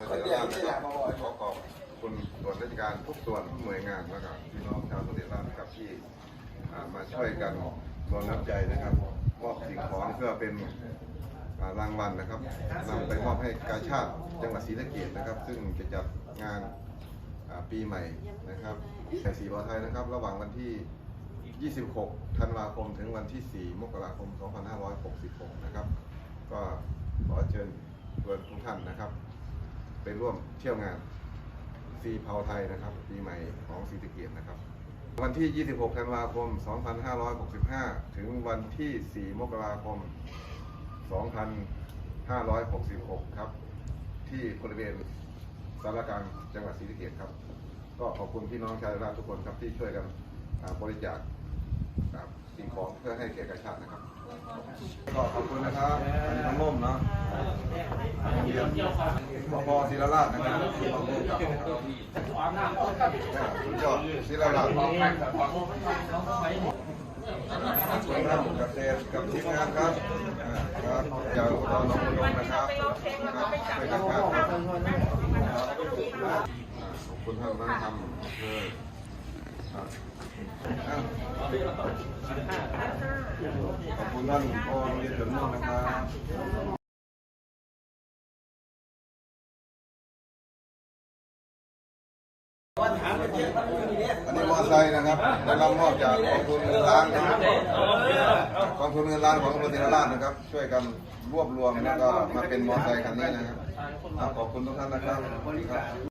ขอขอบคุณส่วนราชการทุกส่วนทุกหน่วยงานแล้วก็พี่น้องชาวสุรินทร์นะครับที่มาช่วยกันรวมน้ำใจนะครับมอบสิ่งของเพื่อเป็นรางวัลนะครับนำไปมอบให้กาชาติจังหวัดศรีสะเกษนะครับ ซึ่งจะจัดงานปีใหม่นะครับแห่สีบอไทยนะครับ ระหว่างวันที่ 26 ธันวาคมถึงวันที่ 4 มกราคม 2566 นะครับ ก็ขอเชิญชวนทุกท่านนะครับ ไปร่วมเที่ยวงานซีเผาไทยนะครับปีใหม่ของศรีสะเกษนะครับ วันที่ 26 ธันวาคม 2565 ถึงวันที่ 4 มกราคม 2566 ครับ ที่บริเวณสารกลางจังหวัดศรีสะเกษครับ ก็ขอบคุณพี่น้องชาวราชทุกคนครับที่ช่วยกันบริจาคสิ่งของเพื่อให้แก่กระชาตินะครับ ก็ขอบคุณนะครับอันนี้น้องร่มเนาะพอพอศิลาราชนะครับที่มาร่วมกับคุณยอดศิลราชคุณกับเตกับทีมงานครับครับจากอุดรหนองบุญนะครับครับกันครับขอบคุณท่านมาทำเออครับ ขอบคุณท่านพ่อโรงเรียนเสริมม่วงนะครับอันนี้มอไซค์นะครับได้รับมอบจากกองทุนเงินล้านนะครับกองทุนเงินล้านของตำรวจศิริราชนะครับ ช่วยกันรวบรวมแล้วก็มาเป็นมอไซค์คันนี้นะครับขอบคุณทุกท่านนะครับ